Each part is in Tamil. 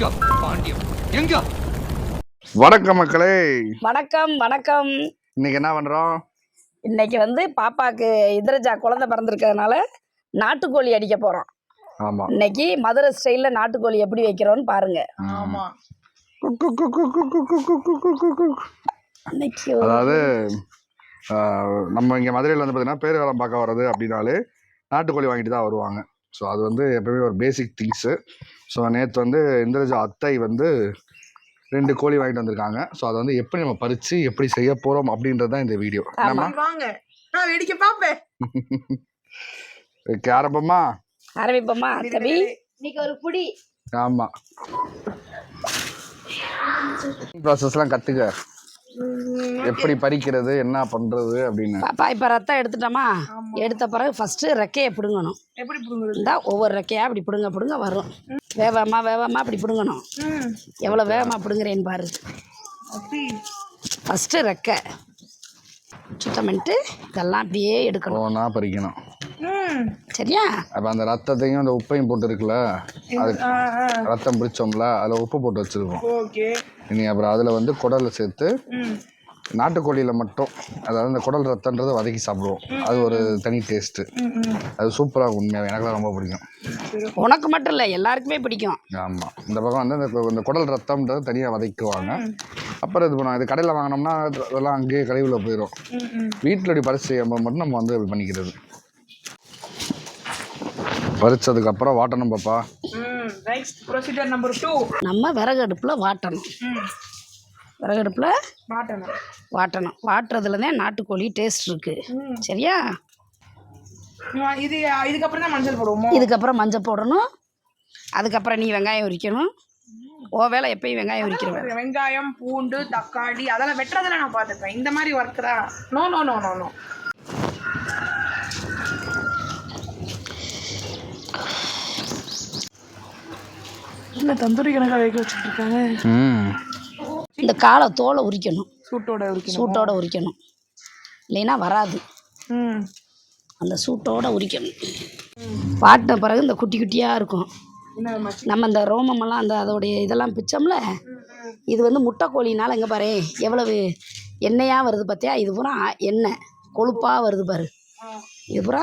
எங்க பாண்டியம் எங்க? வணக்கம் மக்களே. வணக்கம் வணக்கம். இன்னைக்கு என்ன பண்றோம்? இன்னைக்கு வந்து பாப்பாக்கு இந்திரஜா குழந்தை பிறந்திருக்கிறதுனால நாட்டுக்கோழி அடிக்க போறோம். ஆமா. இன்னைக்கு மதுரை ஸ்டைல்ல நாட்டுக்கோழி எப்படி வைக்கிறோம்னு பாருங்க. ஆமா. இன்னைக்கு அதாவது நம்ம இங்க மதுரையில் வந்து பார்த்தீங்கன்னா பேர் வேலம் பார்க்க வர்றது அப்படின்னாலே நாட்டுக்கோழி வாங்கிட்டு தான் வருவாங்க. ஸோ அது வந்து எப்பவுமே ஒரு பேசிக் திங்ஸு ஸோ நேற்று வந்து இந்திரஜா அத்தை வந்து ரெண்டு கோழி வாங்கிட்டு வந்திருக்காங்க. ஸோ அதை வந்து எப்படி நம்ம பறித்து எப்படி செய்ய போகிறோம் அப்படின்றது தான் இந்த வீடியோ வாங்க. வேடிக்கை பார்ப்பேன். ஆரம்பமா ஆரம்பிப்போமா கவி இன்னைக்கு ஒரு புடி. ஆமாம் ப்ராசஸ்லாம் கற்றுக்க எப்படி பறிக்கிறது என்ன பண்ணுறது அப்படின்னு. பாப்பா இப்போ ரத்தம் எடுத்துட்டோமா? எடுத்த பிறகு ஃபர்ஸ்ட் ரெக்கையை பிடுங்கணும். எப்படி புடுங்குறது? இந்தா ஒவ்வொரு ரெக்கையா அப்படி பிடுங்க பிடுங்க வரும். வேகமா வேகமா அப்படி பிடுங்கணும். எவ்வளோ வேகமா பிடுங்குறேன்னு பாரு. ஃபஸ்ட்டு ரெக்கை. சுத்தம் பண்ணிட்டு இதெல்லாம் அப்படியே எடுக்கணும். ஒன்றா பறிக்கணும். சரியா? அப்போ அந்த ரத்தத்தையும் அந்த உப்பையும் போட்டு இருக்குல்ல அது ரத்தம் பிடிச்சோம்ல அதில் உப்பு போட்டு வச்சுருக்கோம். ஓகே. இனி அப்புறம் அதில் வந்து குடலை சேர்த்து நாட்டுக்கோழியில் மட்டும் அதாவது அந்த குடல் ரத்தன்றதை வதக்கி சாப்பிடுவோம். அது ஒரு தனி டேஸ்ட்டு அது சூப்பராக உண்மையாக எனக்குலாம் ரொம்ப பிடிக்கும். உனக்கு மட்டும் இல்லை எல்லாருக்குமே பிடிக்கும். ஆமாம் இந்த பக்கம் வந்து அந்த குடல் ரத்தம்ன்றது தனியாக வதக்குவாங்க அப்புறம் இது பண்ணுவாங்க. இது கடையில் வாங்கினோம்னா அதெல்லாம் அங்கேயே கழிவில் போயிடும் வீட்டில் இப்படி பறிச்சு செய்யும்போது மட்டும் நம்ம வந்து பண்ணிக்கிறது. பறிச்சதுக்கப்புறம் வாட்டணும் பாப்பா. ம் நெக்ஸ்ட் ப்ரொசீஜர் நம்பர் டூ நம்ம விறகு அடுப்பில் வாட்டணும். ம். விறகு அடுப்பில் மாட்டணும் வாட்டணும். வாட்டுறதுல தான் நாட்டுக்கோழி டேஸ்ட் இருக்கு. சரியா? இது இதுக்கப்புறம் தான் மஞ்சள் போடுவோமோ? இதுக்கப்புறம் மஞ்சள் போடணும். அதுக்கப்புறம் நீ வெங்காயம் உரிக்கணும். ஓ வேலை எப்பயும் வெங்காயம் உரிக்கிற வேலை. வெங்காயம் பூண்டு தக்காளி அதெல்லாம் வெட்டுறதெல்லாம் நான் பார்த்துப்பேன். இந்த மாதிரி ஒர்க் தான். No no no no no என்ன தந்தூரி கணக்காக வேக ம். இந்த காலை தோலை உரிக்கணும். சூட்டோட இருக்கணும் சூட்டோட உரிக்கணும். இல்லைன்னா வராது. ம். அந்த சூட்டோட உரிக்கணும். வாட்டின பிறகு இந்த குட்டி குட்டியாக இருக்கும். நம்ம இந்த ரோமமெல்லாம் அந்த அதோடைய இதெல்லாம் பிச்சோம்ல இது வந்து முட்டைக்கோழினால இங்கே பாரு எவ்வளவு எண்ணெயாக வருது பார்த்தியா இது பூரா எண்ணெய். கொழுப்பாக வருது பாரு. இது பூரா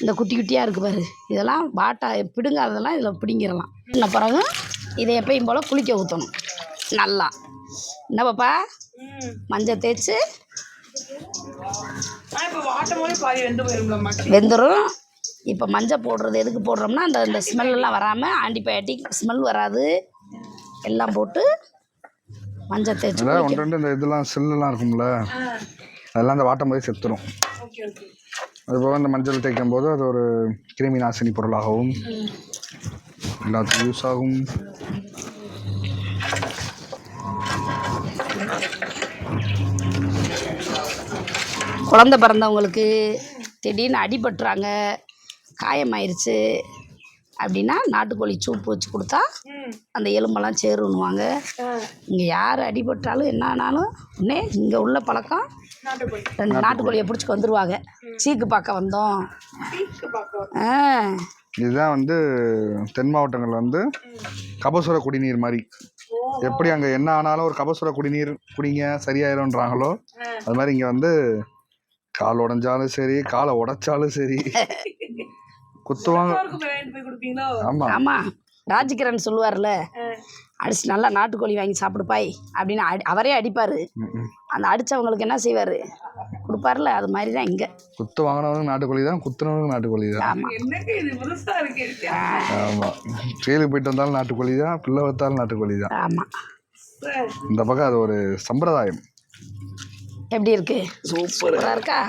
இந்த குட்டி குட்டியாக இருக்குது பாரு. இதெல்லாம் பாட்டா பிடுங்காததெல்லாம் இதில் பிடிங்கிடலாம். இன்ன பிறகு இதை எப்பயும் போல் குளிக்க ஊற்றணும் நல்லா. என்ன பாப்பா? ம். மஞ்சள் தேய்ச்சி. ஆனால் இப்போ வாட்டும் போது பாதி வெந்து போயிரும்ல மச்சி வெந்துடும் இப்போ மஞ்சள் போடுறது எதுக்கு போடுறோம்னா அந்த அந்த ஸ்மெல்லாம் வராமல் ஆன்டிபயோட்டிக் ஸ்மெல் வராது. எல்லாம் போட்டு மஞ்சள் தேய்ச்சி ஒன்று ரெண்டு இந்த இதெல்லாம் செல்லுலாம் இருக்கும்ல. அதெல்லாம் அந்த வாட்டும் போது செத்துரும். Okay okay. அதுபோக அந்த மஞ்சள் தேய்க்கும் போது அது ஒரு கிருமி நாசினி பொருளாகவும் எல்லாத்துக்கும் யூஸ் ஆகும். குழந்த பிறந்தவங்களுக்கு திடீர்னு அடிபட்டுறாங்க காயமாயிருச்சு. அப்படின்னா நாட்டுக்கோழி சூப்பு வச்சு கொடுத்தா அந்த எலும்பெல்லாம் சேருன்னுவாங்க. இங்கே யார் அடிபட்டாலும் என்ன ஆனாலும் உடனே இங்கே உள்ள பழக்கம் ரெண்டு நாட்டுக்கோழியை பிடிச்சிக்கு வந்துருவாங்க. சீக்கு பார்க்க வந்தோம். ஆ. இதுதான் வந்து தென் மாவட்டங்களில் வந்து கபசுர குடிநீர் மாதிரி. எப்படி அங்கே என்ன ஆனாலும் ஒரு கபசுர குடிநீர் குடிங்க சரியாயிரும்ன்றாங்களோ அது மாதிரி இங்கே வந்து கால் உடைஞ்சாலும் சரி காலை உடைச்சாலும் சரி. குத்துவாங்க. ஆமாம் ஆமாம் ராஜ்கிரண் சொல்லுவார்ல அடிச்சு நல்லா நாட்டுக்கோழி வாங்கி சாப்பிடுப்பாய் அப்படின்னு அடி அவரே அடிப்பார். அந்த அடித்தவங்களுக்கு என்ன செய்வார்? கொடுப்பார்ல அது மாதிரி தான் இங்கே. குத்து வாங்கினவங்க நாட்டுக்கோழி தான் குத்துனவங்க நாட்டுக்கோழி தான் ஆமாம் ஆமாம் ஜெயிலுக்கு போயிட்டு வந்தாலும் நாட்டுக்கோழி தான் பிள்ளை வைத்தாலும் நாட்டுக்கோழி தான் ஆமாம் இந்த பக்கம் அது ஒரு சம்பிரதாயம். எப்படி இருக்கு? சூப்பராக இருக்கா?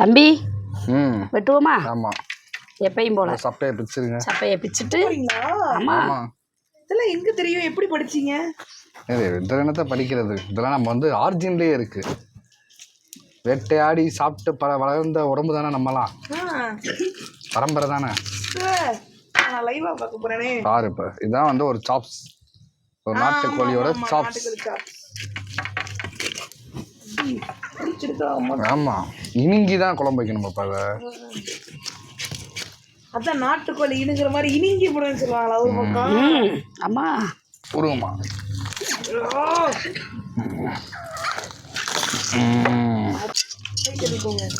தம்பி ம். வெட்டுவோமா? ஆமாம் எப்பயும் போல. சப்பையை பிடிச்சிருங்க சப்பையை பிச்சுட்டு. ஆமாம் இதெல்லாம் எங்க தெரியும்? எப்படி படிச்சீங்க? இது இந்த என்னத்தை படிக்கிறது? இதெல்லாம் நம்ம வந்து ஆர்ஜின்லேயே இருக்கு. வேட்டையாடி சாப்பிட்டு பல வளர்ந்த உடம்பு தானே நம்மலாம். பரம்பரை தானே. நான் லைவா பார்க்க போறேனே. பாரு இப்போ இதுதான் வந்து ஒரு சாப்ஸ் ஒரு நாட்டுக்கோழியோட சாப்ஸ் ஆமாம் இனிங்கி தான் குழம்பு வைக்கணும் பாப்பா அதை அதான் நாட்டுக்கோழி இணுங்கிற மாதிரி இனிங்கி போடுன்னு சொல்லுவாங்களா ஒரு பக்கம்? அம்மா. உருவமா?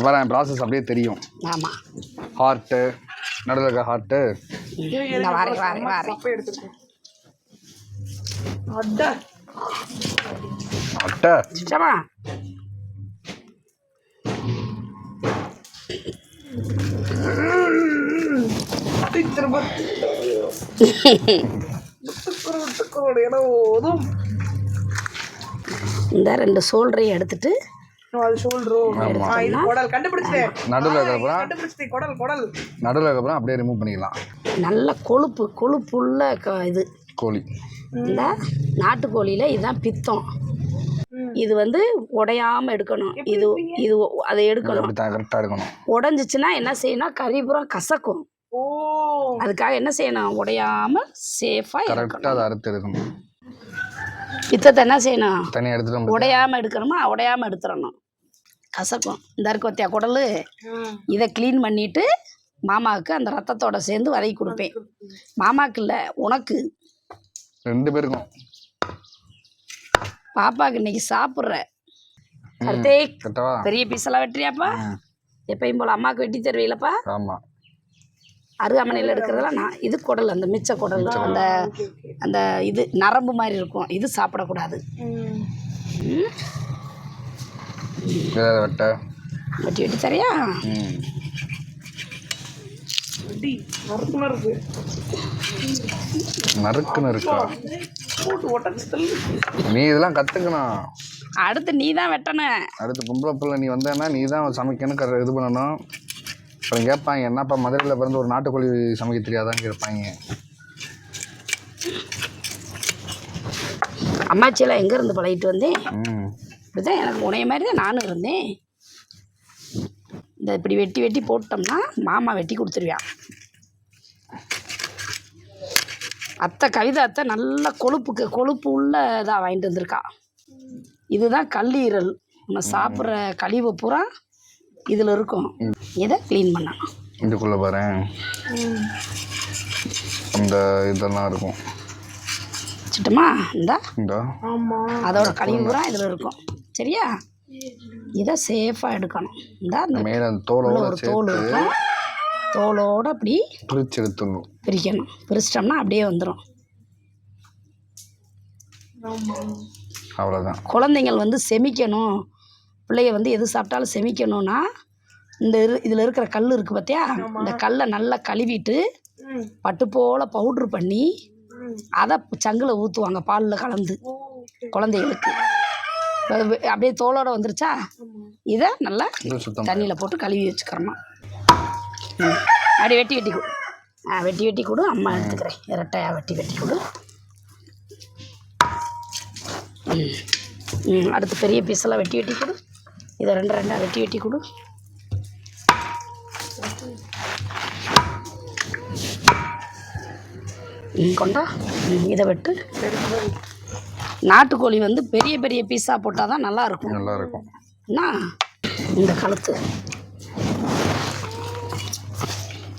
வரேன் ப்ராசஸ் அப்படியே தெரியும். ஆமாம் ஹார்ட்டு நடுவில் இருக்க ஹார்ட்டு நான் வாரேன் வாரேன் வாரேன். அப்ப எடுத்துருக்கேன். அட்டா. ஓதும் இந்த ரெண்டு சோல்டரையும் எடுத்துட்டு நடுவில் அப்படியே ரிமூவ் பண்ணிக்கலாம். நல்ல கொழுப்பு கொழுப்புள்ள க இது. கோழி. இந்த நாட்டுக்கோழியில் இதுதான் பித்தம். இது வந்து உடையாம எடுக்கணும். இது இது அதை எடுக்கணும். கரெக்டாக இருக்கணும் உடஞ்சிச்சுன்னா என்ன செய்யணும்? கறிபுறம் கசக்கும். ஓ. அதுக்காக என்ன செய்யணும்? உடையாம சேஃபாக இருக்கணும் கரெக்டாக அதை அறுத்து எடுக்கணும். பித்தத்தை என்ன செய்யணும்? தனியாக எடுத்துட்டு உடையாம எடுக்கணுமா? உடையாம எடுத்துடணும். கசக்கும். இந்த இருக்கு பார்த்தியா குடல்? இதை க்ளீன் பண்ணிட்டு மாமாவுக்கு அந்த ரத்தத்தோட சேர்ந்து வதக்கி கொடுப்பேன். மாமாவுக்கு இல்லை உனக்கு. ரெண்டு பேருக்கும். பாப்பாவுக்கு இன்னைக்கு சாப்பிட்ற. அடுத்தே கரெக்டாவா பெரிய பீஸெல்லாம் வெட்டுறியாப்பா? எப்பயும் போல் அம்மாவுக்கு வெட்டி தருவீங்களப்பா ஆமாம் அருகாமனையில் எடுக்கிறதெல்லாம் நான் இது குடல் அந்த மிச்ச குடல் அந்த அந்த இது நரம்பு மாதிரி இருக்கும். இது சாப்பிடக்கூடாது. வெட்ட. வெட்டி இருக்கு. நறுக்குன்னு இருக்கா? போட்டு நீ இதெல்லாம் கற்றுக்கணும் அடுத்து நீ தான் வெட்டணும் அடுத்து பொம்பளை பிள்ளை நீ வந்தேன்னா நீ தான் சமைக்கணும் கர இது பண்ணணும். அப்புறம் கேட்பாங்க என்னப்பா மதுரையில் பிறந்து ஒரு நாட்டுக்கோழி சமைக்க தெரியாதான்னு கேட்பாங்க. அம்மாச்சியெல்லாம் எங்கே இருந்து பழகிட்டு வந்தேன் ம். இப்படிதான் எனக்கு உனைய மாதிரி தான் நானும் இருந்தேன். இந்த இப்படி வெட்டி வெட்டி போட்டோம்னா மாமா வெட்டி கொடுத்துருவான். அத்தை கவிதை அத்தை நல்ல கொழுப்புக்கு கொழுப்பு உள்ள இதாக வாங்கிட்டு வந்திருக்கா. இதுதான் கல்லீரல். நம்ம சாப்பிட்ற கழிவு பூரா இதில் இருக்கும். இதை க்ளீன் பண்ணணும் இதுக்குள்ளே பாரு. அந்த இதெல்லாம் இருக்கும். சிட்டமா இந்தா. இந்த. ஆமா. அதோட கழிவு பூரா இதில் இருக்கும். சரியா? இதை சேஃபாக எடுக்கணும். இந்த அந்த மேலே தோலோட ஒரு தோல் இருக்கும். தோலோட அப்படி பிரித்து எடுத்துடணும் பிரிக்கணும். பிரிச்சிட்டோம்னா அப்படியே வந்துடும் அவ்வளோதான் குழந்தைங்கள் வந்து செமிக்கணும். பிள்ளைய வந்து எது சாப்பிட்டாலும் செமிக்கணும்னா இந்த இரு இதில் இருக்கிற கல் இருக்குது பார்த்தியா இந்த கல்லை நல்லா கழுவிட்டு பட்டு போல் பவுட்ரு பண்ணி அதை சங்கில் ஊற்றுவாங்க பாலில் கலந்து குழந்தைகளுக்கு. அப்படியே தோலோட வந்துருச்சா? இதை நல்லா தண்ணியில் போட்டு கழுவி வச்சுக்கிறோமா ம் அப்படி வெட்டி வெட்டி கொடு. ஆ வெட்டி வெட்டி கொடு. அம்மா எடுத்துக்கிறேன். இரட்டையாக வெட்டி வெட்டி கொடு. ம். அடுத்து பெரிய பீஸெல்லாம் வெட்டி வெட்டி கொடு. இதை ரெண்டு ரெண்டாக வெட்டி வெட்டி கொடு. கொண்டா? இதை வெட்டு. நாட்டுக்கோழி வந்து பெரிய பெரிய பீஸாக போட்டால் தான் நல்லா இருக்கும். நல்லா இருக்கும். என்ன? இந்த கழுத்து.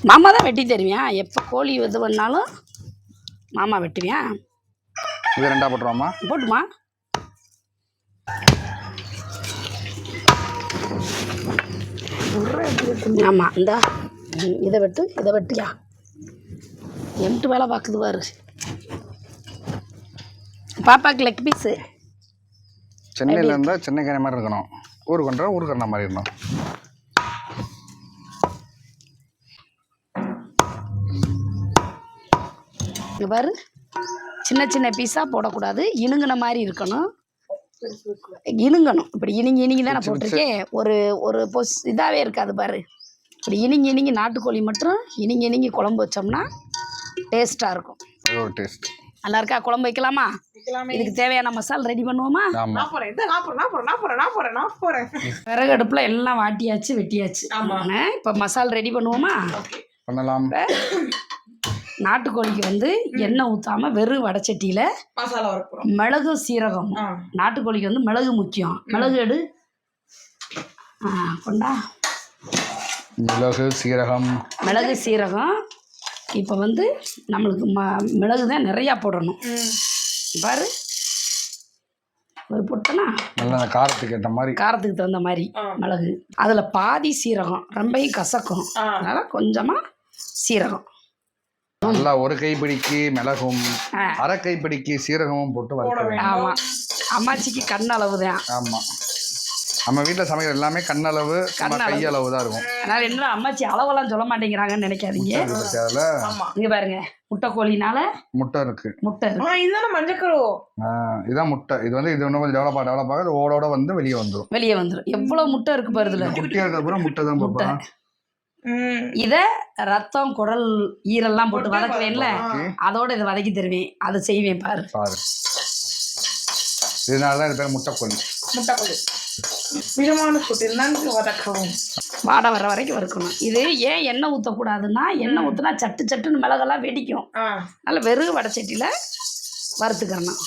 மாமா தான் வெட்டி தருவியா? எப்போ கோழி இது பண்ணாலும் மாமா வெட்டுவியா? இது ரெண்டா போட்டுருவாமா போட்டுமா? ஆமாம் இந்தா. இதை வெட்டு இதை வெட்டியா? எம்ட்டு வேலை பார்க்குது பாரு. பாப்பாக்கு லெக் பீஸு சென்னையில் இருந்தால் சென்னைக்கார மாதிரி இருக்கணும். ஊருக்கு கொண்டா ஊருக்காரன மாதிரி இருக்கணும். இங்க பாரு சின்ன சின்ன பீஸாக போடக்கூடாது. இணுங்கின மாதிரி இருக்கணும். இணுங்கணும். இப்படி இணுங்கி இணுங்கி தான் நான் போட்டிருக்கேன் ஒரு ஒரு பொஸ் இதாகவே இருக்காது பாரு. இப்படி இணுங்கி இணுங்கி நாட்டுக்கோழி மட்டும் இணுங்கி இணுங்கி குழம்பு வச்சோம்னா டேஸ்ட்டாக இருக்கும். அது ஒரு டேஸ்ட். நல்லா இருக்கா? குழம்பு வைக்கலாமா? வைக்கலாமே. இதுக்கு தேவையான மசாலா ரெடி பண்ணுவோமா? ஆமாம் நான் போறேன். இந்த நான் போறேன் நான் போறேன் நான் போறேன் நான் போறேன் நான் போறேன். விறகு அடுப்பில் எல்லாம் வாட்டியாச்சு வெட்டியாச்சு. ஆமா. இப்போ மசாலா ரெடி பண்ணுவோமா? பண்ணலாம். நாட்டுக்கோழிக்கு வந்து எண்ணெய் ஊற்றாமல் வெறும் வடச்சட்டியில் மசாலா வர போறோம் மிளகு சீரகம். நாட்டுக்கோழிக்கு வந்து மிளகு முக்கியம். மிளகு எடு. கொண்டா. மிளகு சீரகம். மிளகு சீரகம். இப்போ வந்து நம்மளுக்கு ம மிளகு தான் நிறையா போடணும். பாரு. ஒரு போட்டோன்னா நல்லா காரத்துக்கு ஏற்ற மாதிரி. காரத்துக்கு தகுந்த மாதிரி. மிளகு. அதில் பாதி சீரகம். ரொம்பவும் கசக்கும். அதனால் கொஞ்சமாக சீரகம். நல்லா ஒரு கைப்பிடிக்கு மிளகும். அரை கைப்பிடிக்கு சீரகமும் போட்டு வறுக்க வேண்டும். ஆமாம் அம்மாச்சிக்கு கண் அளவு தான் ஆமாம் நம்ம வீட்டில் சமைக்கிற எல்லாமே கண்ணளவு நம்ம. கையளவு தான் இருக்கும். அதனால் என்ன அம்மாச்சி அளவெல்லாம் சொல்ல மாட்டேங்கிறாங்கன்னு நினைக்காதீங்க. அதில்? ஆமா. இங்கே பாருங்க. முட்டைக்கோழினால முட்டை இருக்கு. முட்டை இருக்கு. ஆ இதுதானே மஞ்சக்கரு? ஆ, இதான் முட்டை. இது வந்து இது இன்னும் கொஞ்சம் டெவலப் ஆக டெவலப் ஆக ஓடோட வந்து வெளியே வந்துடும் வெளியே வந்துடும் எவ்வளோ முட்டை இருக்கு பாருதுல குட்டியாக இருக்கிற அப்புறம் முட்டை தான் முட்டை. இதை ரத்தம் குடல் ஈரெல்லாம் போட்டு வதக்குவேன்ல அதோட இதை வதக்கி தருவேன். அதை செய்வேன் பாரு. பாரு. இதனால தான் இது பேர் முட்டை கொல்லி முட்டைக்கொள்ளு மிதமான வதக்கவும். வாடை வர வரைக்கும் வறுக்கணும். இது ஏன் எண்ணெய் ஊற்றக்கூடாதுன்னா எண்ணெய் ஊற்றினா சட்டு சட்டுன்னு மிளகெல்லாம் வெடிக்கும். நல்ல வெறும் வடைச்சட்டியில் வறுத்துக்கிறணும்.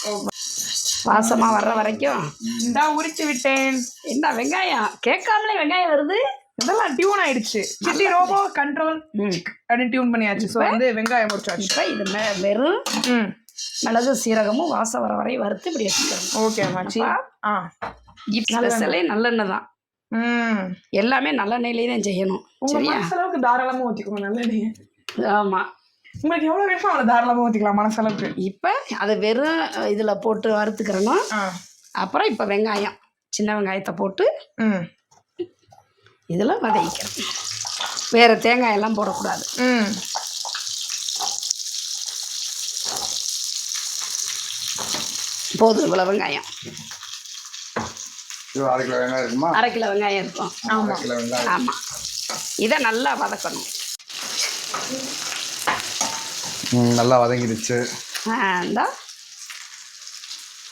வாசமாக வர்ற வரைக்கும். இந்தா உரிச்சு விட்டேன். என்ன வெங்காயம். கேட்காமலே வெங்காயம் வருது. இதெல்லாம் டியூன் ஆயிடுச்சு. சிட்டி ரோபோ கண்ட்ரோல் அப்படின்னு டியூன் பண்ணியாச்சு. ஸோ வந்து வெங்காயம் முடிச்சாச்சு இப்போ இது மெ வெறும் மிளகு சீரகமும் வாசம் வர வரை வறுத்து இப்படி வச்சுக்கணும். ஓகே அம்மாச்சி ஆ. ஸ்பெஷலே நல்லெண்ணெய் தான். எல்லாமே நல்லெண்ணெயிலே தான் செய்யணும். சரியா? மனசளவுக்கு தாராளமா ஊற்றிக்கோங்க நல்லெண்ணெய். ஆமாம் உங்களுக்கு எவ்வளோ வேணுமோ அவ்வளோ தாராளமாக ஊற்றிக்கலாம் மனசளவுக்கு. இப்போ அதை வெறும் இதில் போட்டு வறுத்துக்கிறணும். அப்புறம் இப்போ வெங்காயம் சின்ன வெங்காயத்தை போட்டு ம். இதில் வதக்கிக்கிறோம் வேறு தேங்காய் எல்லாம் போடக்கூடாது. ம். போதும் இவ்வளோ வெங்காயம். அரை கிலோ வெங்காயம் இருக்குமா? அரை கிலோ வெங்காயம் இருக்கும். வெங்காயம். ஆமாம் இதை நல்லா வதக்கணும். ம், நல்லா வதங்கிடுச்சு. இந்தா.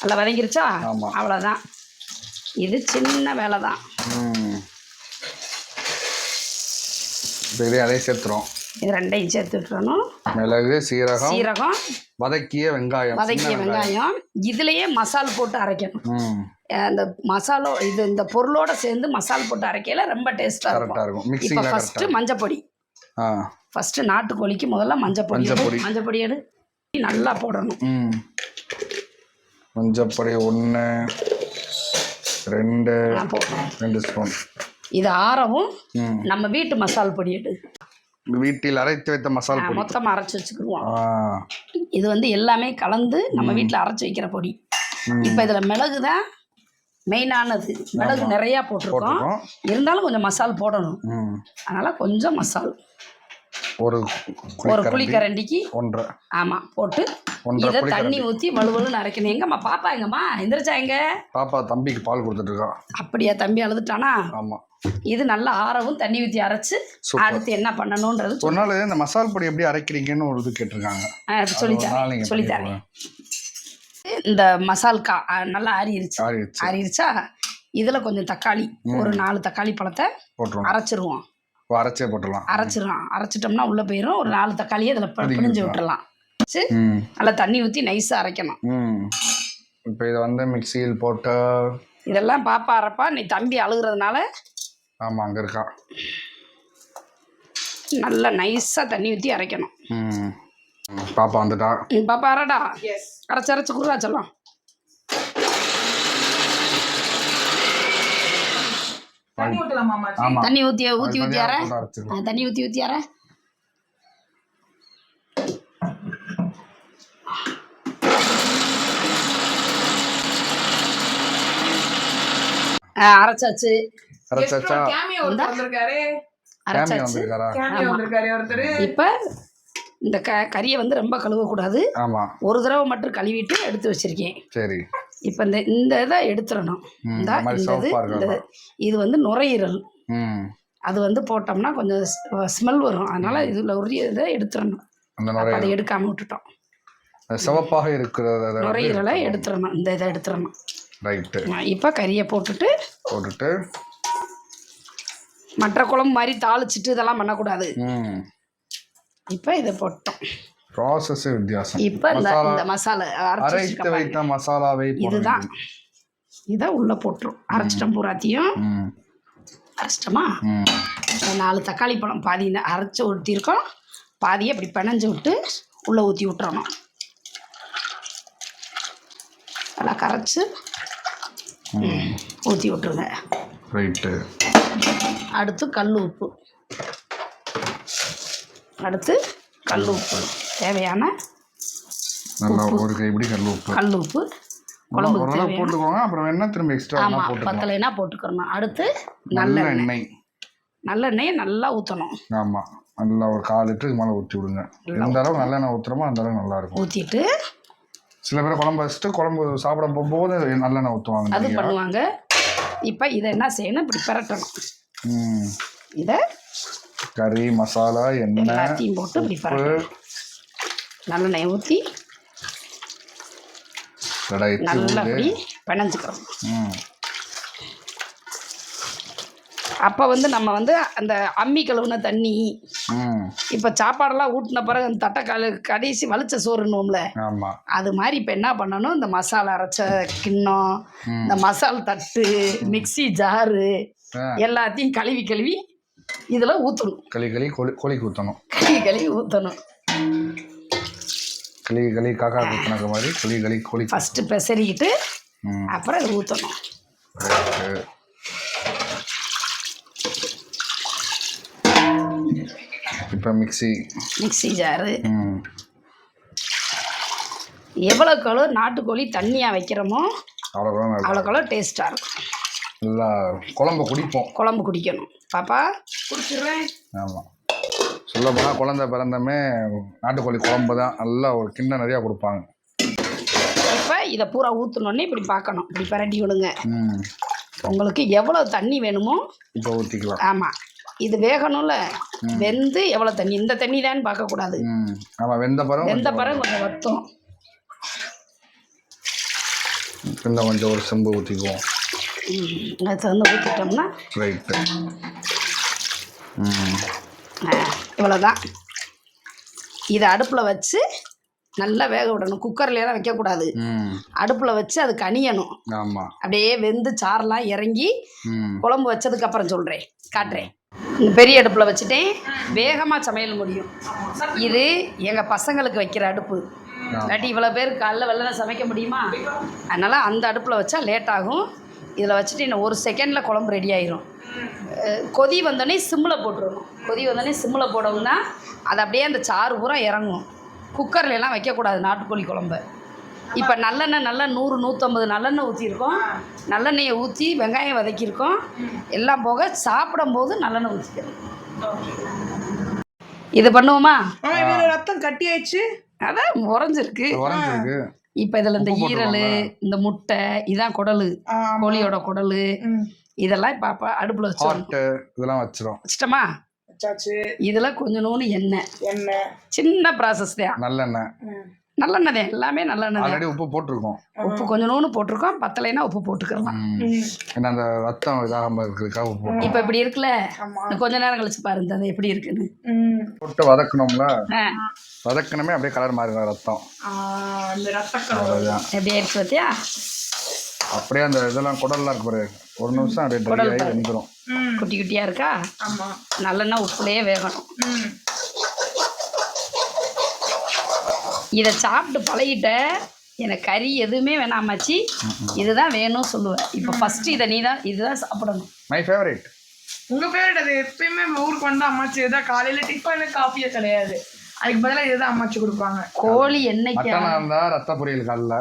நல்லா வதங்கிருச்சா? ஆமா. அவ்வளோதான் இது சின்ன வேலை தான் ம் இப்போ இதே அதே சேர்த்துறோம் இது ரெண்டையும் சேர்த்து விட்டுறணும் மிளகு சீரகம் சீரகம் வதக்கிய வெங்காயம் வதக்கிய வெங்காயம். இதுலேயே மசால் போட்டு அரைக்கணும். அந்த மசாலோ இது இந்த பொருளோட சேர்ந்து மசால் போட்டு அரைக்கையில ரொம்ப கரெக்டாக இருக்கும். இப்போ ஃபஸ்ட்டு மஞ்சப்பொடி. ஆ. ஃபஸ்ட்டு நாட்டுக்கோழிக்கு முதல்ல மஞ்சப்பொடி மஞ்சப்பொடி. எடு. மஞ்சப்பொடி. எடு. நல்லா போடணும். ம். மஞ்சப்பொடி ஒன்று ரெண்டு ரெண்டு ஸ்பூன். இது ஆறவும் நம்ம வீட்டு மசால் பொடி எடு. வீட்டில் அரைத்து வைத்த மசால் பொடி. மொத்தமாக அரைச்சி வச்சுக்கிடுவோம். இது வந்து எல்லாமே கலந்து நம்ம வீட்டில் அரைச்சி வைக்கிற பொடி. இப்போ இதில் மிளகு தான் மெயினானது மிளகு நிறையா போட்டிருக்கோம். இருந்தாலும் கொஞ்சம் மசால் போடணும். அதனால் கொஞ்சம் மசால். ஒரு ஒரு புளிக்கரண்டிக்கு ஒன்றரை ஆமாம் போட்டு இதை தண்ணி ஊற்றி வலுவலுன்னு அரைக்கணும். எங்கம்மா பாப்பா எங்கம்மா? எந்திரிச்சா எங்க? பாப்பா தம்பிக்கு பால் கொடுத்துட்டு இருக்கா அப்படியா தம்பி அழுதுட்டானா? ஆமாம் இது நல்லா ஆறவும் தண்ணி ஊற்றி அரைச்சு. அடுத்து என்ன பண்ணணுன்றது ஒரு நாள் இந்த மசால் பொடி எப்படி அரைக்கிறீங்கன்னு ஒரு இது கேட்டிருக்காங்க. சொல்லித்தரேன் சொல்லித்தரேன். இந்த மசால் கா அஹ் நல்லா ஆறிடுச்சு ஆறிடுச்சு இதில் கொஞ்சம் தக்காளி ஒரு நாலு தக்காளி பழத்தை அரைச்சிருவோம். அரைச்சே போட்டுடலாம். அரைச்சிரும் அரைச்சிட்டோம்னா உள்ளே போயிடும் ஒரு நாலு தக்காளியை அதில் பிழிஞ்சு விட்டுறலாம் சரி ம். நல்லா தண்ணி ஊற்றி நைஸாக அரைக்கணும். ம். இப்போ இதை வந்து மிக்சியில் போட்டு இதெல்லாம் பாப்பா அரைப்பா. நீ தம்பி அழுகுறதுனால ஆமாம் அங்கே இருக்கா. நல்லா நைஸாக தண்ணி ஊற்றி அரைக்கணும். பாப்பா வந்துட்டா. பாப்பா அரடா. எஸ் அரைச்சி அரைச்சி குடுறா செல்லம் தண்ணி ஊற்றலாமா அம்மாச்சி ஆமாம் தண்ணி ஊற்றி ஊற்றி ஊற்றி அரை போட்டு அரைச்சிடலாம் ஆ, தண்ணி ஊற்றி ஊற்றி அரை ஆ, அரைச்சாச்சு. அரைச்சாச்சா? கேமியோ ஒருத்தர் வந்திருக்காரு. கேமியா அரைச்சாச்சு வந்திருக்காரா? கேமியோ வந்திருக்காரு ஒருத்தர். இப்போ இந்த க கறியை வந்து ரொம்ப கழுவக்கூடாது. ஆமாம் ஒரு தடவை மட்டும் கழுவிட்டு எடுத்து வச்சிருக்கேன். சரி. இப்போ இந்த இந்த இதை எடுத்துடணும். இந்த இது இந்த? இது. வந்து நுரையீரல். அது வந்து போட்டோம்னா கொஞ்சம் ஸ்மெல் வரும். அதனால இதில் ஒரு இதை எடுத்துடணும். அதை எடுக்காமல் விட்டுட்டோம். சிவப்பாக இருக்கிறத நுரையீரலை எடுத்துடணும். இந்த இதை எடுத்துடணும். ரைட்டு. இப்போ கறியை போட்டுட்டு போட்டுட்டு. மற்ற குழம்பு மாதிரி தாளிச்சிட்டு இதெல்லாம் பண்ணக்கூடாது. இப்போ இதை போட்டோம். ப்ராசஸ் வித்தியாசம். இப்போ இந்த மசாலா இந்த மசாலா அரைச்சி அரைத்து வைத்த மசாலாவை இதுதான். இதை உள்ளே போட்டுரும். அரைச்சிட்டோம் பூராத்தையும். அரைச்சிட்டோமா? நாலு தக்காளி பழம் பாதி அரைச்சி ஊற்றிருக்கோம் பாதியை அப்படி பிணைஞ்சு விட்டு உள்ளே ஊற்றி விட்டுறணும். நல்லா கரைச்சி ஊற்றி விட்ருங்க ரைட்டு. அடுத்து கல் உப்பு. அடுத்து கல் உப்பு. தேவையான நல்லா ஒரு கைப்பிடி கல் உப்பு கல் உப்பு குழம்புக்கு போட்டுக்கோங்க. அப்புறம் வேணா திரும்ப எக்ஸ்ட்ரா ஆமாம் பத்தலைனா போட்டுக்கிறணும். அடுத்து நல்ல எண்ணெய். நல்லெண்ணெயை நல்லா ஊற்றணும் ஆமாம் நல்லா ஒரு கால் லிட்டருக்கு மேலே ஊற்றி விடுங்க. எந்த அளவுக்கு நல்லெண்ணெய் ஊற்றுறோமோ அந்த அளவுக்கு நல்லா இருக்கும். ஊற்றிட்டு சில பேர் குழம்பு வச்சுட்டு குழம்பு சாப்பிட போகும்போது நல்லெண்ணெய் ஊற்றுவாங்க அது பண்ணுவாங்க. இப்போ இதை என்ன செய்யணும்? இப்படி பிரட்டணும். ம். இதை கறி மசாலா எண்ணெய் போட்டு இப்படி பரட்டணும். நல்லெண்ணெய் ஊற்றி கடாய் நல்லா அப்படி பிணைஞ்சுக்கிறோம். அப்போ வந்து நம்ம வந்து அந்த அம்மி கழுவுன தண்ணி இப்போ சாப்பாடெல்லாம் ஊட்டின பிறகு அந்த தட்டை கழு கடைசி வலிச்ச சோறுன்னுவோம்ல அது மாதிரி இப்போ என்ன பண்ணணும்? இந்த மசாலா அரைச்ச கிண்ணம் இந்த மசால் தட்டு மிக்ஸி ஜாரு. எல்லாத்தையும் கழுவி கழுவி இதில் ஊற்றணும் களி களி கோழி கோழிக்கு ஊற்றணும் கழுவி கழுவி ஊற்றணும் களி களி காக்கா ஊற்றினக்க மாதிரி களி களி கோழி ஃபஸ்ட்டு பெசரிக்கிட்டு ம். அப்புறம் இது ஊற்றணும் இப்போ மிக்ஸி. மிக்ஸி ஜாரு. ம். எவ்வளோக்கு எவ்வளோ நாட்டுக்கோழி தண்ணியாக வைக்கிறோமோ அவ்வளோ நல்லா அவ்வளோக்கு டேஸ்ட்டாக இருக்கும். நல்லா குழம்பு குடிப்போம். குழம்பு குடிக்கணும். பாப்பா. குடிச்சிடுறேன். ஆமாம் சொல்ல போனால் குழந்தை பிறந்தமே நாட்டுக்கோழி குழம்பு தான். நல்லா ஒரு கிண்ணம் நிறையா கொடுப்பாங்க. இப்போ இதை பூரா ஊற்றணுன்னே இப்படி பார்க்கணும். இப்படி பரட்டி விடுங்க உங்களுக்கு எவ்வளோ தண்ணி வேணுமோ இப்போ ஊற்றிக்கலாம் ஆமாம் இது வேகணும்ல. வெந்து எவ்வளோ தண்ணி? இந்த தண்ணி தான் பார்க்கக்கூடாது ஆமாம் வெந்த பிறகு வெந்த பிறகு கொஞ்சம் வத்தம். இன்னும் கொஞ்சம் ஒரு செம்பு ஊற்றிக்குவோம் அதை தந்து ஊற்றிட்டோம்னா ரைட்டு. ம். இவ்வளோதான் இதை அடுப்பில் வச்சு நல்லா வேக விடணும். குக்கர்லாம் வைக்கக்கூடாது. அடுப்பில் வச்சு அது கனியணும் அப்படியே வெந்து சாரெலாம் இறங்கி குழம்பு வச்சதுக்கு அப்புறம் சொல்கிறேன் காட்டுறேன். இந்த பெரிய அடுப்பில் வச்சுட்டேன். வேகமாக சமையல் முடியும். இது எங்கள் பசங்களுக்கு வைக்கிற அடுப்பு. இல்லாட்டி இவ்வளோ பேர் காலைல வெள்ளனை சமைக்க முடியுமா? அதனால் அந்த அடுப்பில் வச்சா லேட் ஆகும். இதில் வச்சுட்டு இன்னும் ஒரு செகண்டில் குழம்பு ரெடி ஆயிரும். கொதி வந்தோடனே சிம்மில் போட்டுருணும். கொதி வந்தோடனே சிம்மில் போடவும்னா அது அப்படியே அந்த சாறு பூரா இறங்கும். குக்கர்ல எல்லாம் வைக்கக்கூடாது நாட்டுக்கோழி குழம்பு. இப்போ நல்லெண்ணெய் நல்லா நூறு நூற்றம்பது நல்லெண்ணெய் ஊற்றிருக்கோம் நல்லெண்ணெயை ஊற்றி வெங்காயம் வதக்கியிருக்கோம். எல்லாம் போக சாப்பிடும்போது நல்லெண்ணெய் ஊற்றிக்கணும் இது பண்ணுவோமா? ரத்தம் கட்டி ஆயிடுச்சு அதான் உறைஞ்சிருக்கு. இப்போ இதில் இந்த உப்பு ஈரல் இந்த முட்டை இதான் குடலு. ஆமா. கோழியோட குடலு. ம். இதெல்லாம் இப்போ அப்போ அடுப்பில் வச்சிடணும் ஹாட்டு இதெல்லாம் வச்சிரும். வச்சிட்டோமா? வச்சாச்சு. இதில் கொஞ்சோண்டு எண்ணெய். எண்ணெய். சின்ன ப்ராசஸ் தான். நல்லெண்ணெய். ம். நல்லெண்ணெய் தான். எல்லாமே நல்லெண்ணெய் ஆல்ரெடி உப்பு போட்டிருக்கோம். உப்பு கொஞ்சோண்டு போட்டிருக்கோம். பத்தலைன்னா உப்பு போட்டுக்கலாம். ஏன்னா அந்த ரத்தம் இதாகாமல் இருக்கிறதுக்காக உப்பு போட்டோம். இப்போ இப்படி இருக்குல்ல? கொஞ்ச நேரம் கழிச்சு பாருங்க. அது எப்படி இருக்குன்னு. போட்டு வதக்கணும்ல? வதக்கணுமே அப்படியே கலர் மாறிடும் ரத்தம். எப்படி ஆயிடுச்சு பார்த்தியா அப்படியே அந்த இதெல்லாம் குடல்லாம் இருக்கு பாரு. ஒரு நிமிஷம் அப்படியே ட்ரை ஆகி வெந்துடும். குட்டி குட்டியாக இருக்கா? நல்லெண்ணெய் உப்புலேயே வேகணும் ம். இதை சாப்பிட்டு பழகிட்ட எனக்கு கறி எதுவுமே வேணாமாச்சி இதுதான் வேணும் சொல்லுவேன். இப்போ ஃபஸ்ட்டு இதை நீ தான் இதுதான் சாப்பிடணும். மை ஃபேவரேட் உங்க ஃபேவரட் அது எப்பயுமே ஊருக்கு வந்தா அம்மாச்சி இதுதான் காலையில டிஃபனு காஃபியே கிடையாது. அதுக்கு பதிலா இதுதான் அம்மாச்சி கொடுப்பாங்க. கோழி என்னைக்கு இருந்தால் ரத்த பொரியல் காலில்.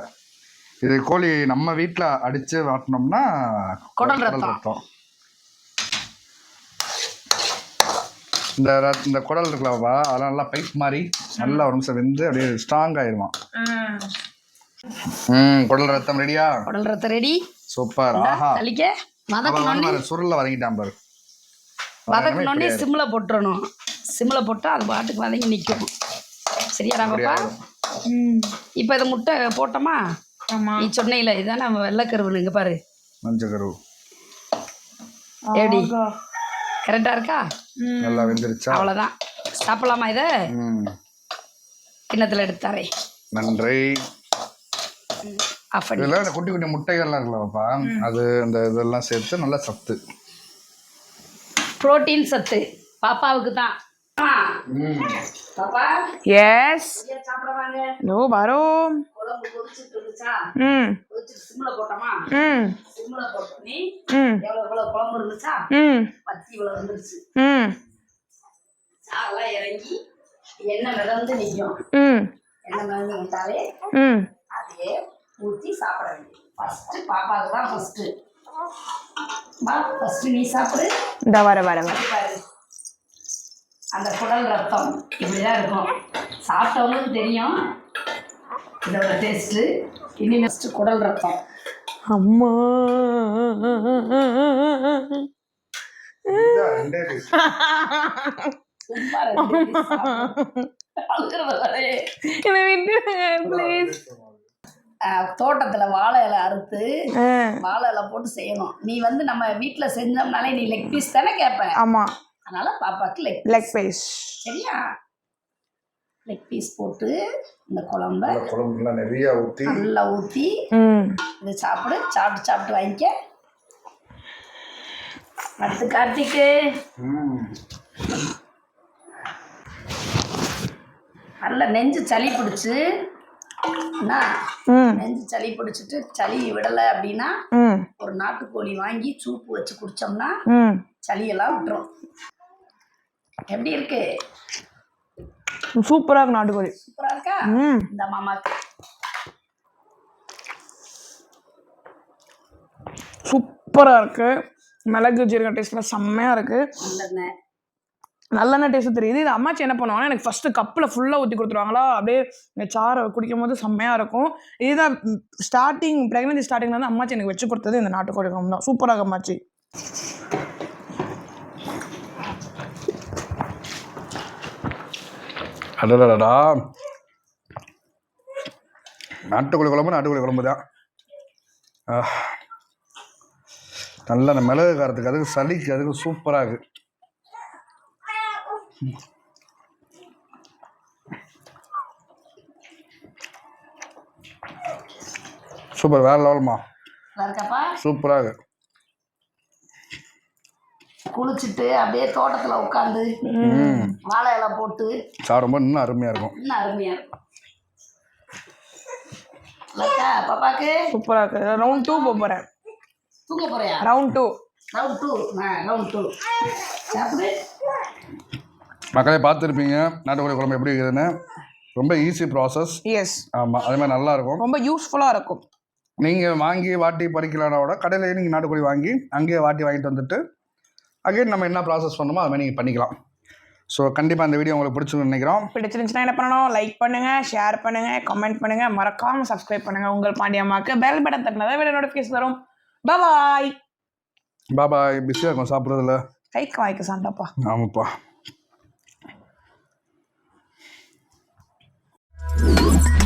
இது கோழி நம்ம வீட்டில் அடித்து வாட்டினோம்னா குடல் ரத்தம். இந்த இந்த குடல் இருக்கலவா அதெல்லாம் நல்லா பைப் மாதிரி நல்லா ஒரு நிமிஷம் வெந்து அப்படியே ஸ்ட்ராங் ஆயிருமா ம். ம் குடல் ரத்தம் ரெடியா குடல் ரத்தம் ரெடி சூப்பர். ஆஹா. வந்து பாரு, சுருள்ல வதங்கிட்டான் பாரு. வதக்கணுன்னே சிம்மில் போட்டுறணும். சிம்மில் போட்டால் அது பாட்டுக்கு வதங்கி நிற்கும் சரியாடா பாப்பா? ம். இப்போ இதை முட்டை போட்டோமா? ஆமா. நீ சொன்னையில இதான் நம்ம வெள்ளைக்கருவுன்னு இங்கே பாரு. மஞ்சள் கரு எப்படி. கரெக்டாக இருக்கா? ம். நல்லா வெந்துருச்சா? அவ்வளோதான் சாப்பிடலாமா இதை? ம். கிண்ணத்தில் எடுத்து தரேன். நன்றி. ஆஃப் பண்ணி இதில் இந்த குட்டி குட்டி முட்டைகள்லாம் இருக்குல்லப்பா அது அந்த இதெல்லாம் சேர்த்து நல்லா சத்து. புரோட்டீன் சத்து. பாப்பாவுக்கு தான். எஸ் கொதிச்சுட்டு இருந்துச்சா? ம். ம். ம். ம். ம். சாரெல்லாம் இறங்கி எண்ணெய் மிதந்து நிற்கும் ம். எண்ணெய் மிதந்து விட்டாலே ம். அதையே ஊற்றி சாப்பிட வேண்டியது. ஃபஸ்ட்டு பாப்பாவுக்கு தான் ஃபஸ்ட்டு பா ஃபஸ்ட்டு நீ சாப்பிடு. இந்த வர வர வர. அந்த குடல் ரத்தம் இப்படிதான் இருக்கும். சாப்பிட்டவங்களுக்கு தெரியும். இதோட டேஸ்ட்டு இனி நெக்ஸ்ட்டு குடல் ரத்தம். அம்மா. தோட்டத்துல வாழை இலை அறுத்து வாழை இலை போட்டு செய்யணும். நீ வந்து நம்ம வீட்டுல செஞ்சோம்னாலே நீ லெக் பீஸ் தானே கேட்ப ஆமாம் அதனால பாப்பாக்கு லெக் லெக் பீஸ் சரியா? லெக் பீஸ் போட்டு இந்த குழம்ப குழம்புலாம் நிறைய ஊற்றி நல்லா ஊற்றி ம். இதை சாப்பிடு சாப்பிட்டு சாப்பிட்டு வாங்கிக்க. அடுத்து கார்த்திக்கு. நல்ல நெஞ்சு சளி பிடிச்சு. நெஞ்சு சளி பிடிச்சிட்டு சளி விடலை அப்படின்னா ம். ஒரு நாட்டுக்கோழி வாங்கி சூப்பு வச்சு குடிச்சோம்னா ம். சளியெல்லாம் விட்டுரும். எப்படி இருக்கு? சூப்பராக இருக்கு நாட்டுக்கோழி. சூப்பரா இருக்கா? ம். இந்த மாமாக்கு. சூப்பராக இருக்கு. மிளகு ஜீரக டேஸ்ட்டில் செம்மையாக இருக்குது நல்லெண்ணெய். டேஸ்ட்டு தெரியுது. இது அம்மாச்சி என்ன பண்ணுவாங்கன்னா எனக்கு ஃபஸ்ட்டு கப்பில் ஃபுல்லாக ஊற்றி கொடுத்துருவாங்களா? அப்படியே சாறை குடிக்கும் போது செம்மையாக இருக்கும். இதுதான் ஸ்டார்டிங் ப்ரெக்னன்சி ஸ்டார்டிங்கில் வந்து அம்மாச்சி எனக்கு வச்சு கொடுத்தது இந்த நாட்டுக்கோழி தான். சூப்பராக அம்மாச்சி. அடடடா நாட்டுக்கோழி குழம்பு நாட்டுக்கோழி குழம்பு தான். நல்ல அந்த மிளகு காரத்துக்கு அதுக்கு சளிக்கு அதுக்கு சூப்பராக இருக்கு. சூப்பர் வேற லெவல்மா சூப்பராக இருக்கு. குளிச்சுட்டு அப்படியே தோட்டத்துல உட்காந்து வாழை இலை போட்டு சாப்பிடும்போது இன்னும் அருமையாக இருக்கும். இன்னும் அருமையா இருக்கும். லக்கா பாப்பாக்கு? சூப்பராக இருக்குது ரவுண்ட் டூ போக போகிறேன் தூங்க போறியா? Round two round two round two சாப்பிடு. மக்களே பார்த்துருப்பீங்க. நாட்டுக்கோழி குழம்பு எப்படி இருக்குதுன்னு. ரொம்ப ஈஸி ப்ராசஸ் எஸ் ஆமாம் அதே மாதிரி நல்லா இருக்கும். ரொம்ப யூஸ்ஃபுல்லாக இருக்கும். நீங்கள் வாங்கி வாட்டி பறிக்கலாம்னா விட கடையிலேயே நீங்கள் நாட்டுக்கோழி வாங்கி அங்கேயே வாட்டி வாங்கிட்டு வந்துட்டு அகைன் நம்ம என்ன ப்ராசஸ் பண்ணணுமோ அது மாதிரி நீங்கள் பண்ணிக்கலாம். ஸோ கண்டிப்பாக அந்த வீடியோ உங்களுக்கு பிடிச்சிருக்குன்னு நினைக்கிறோம். பிடிச்சிருந்துச்சுன்னா என்ன பண்ணணும்? லைக் பண்ணுங்கள் ஷேர் பண்ணுங்கள் கமெண்ட் பண்ணுங்கள் மறக்காமல் சப்ஸ்கிரைப் பண்ணுங்கள் உங்கள் பாண்டியம்மாவுக்கு பெல் பட்டன் தட்டினா விட வீடியோ நோட்டிஃபிகேஷன் வரும். பாய் பாபாய் பிஸியாக இருக்கும். சாப்பிட்றதுல. கைக்கு வாய்க்கு சாப்பிட்டாப்பா. ஆமாப்பா. Thank you.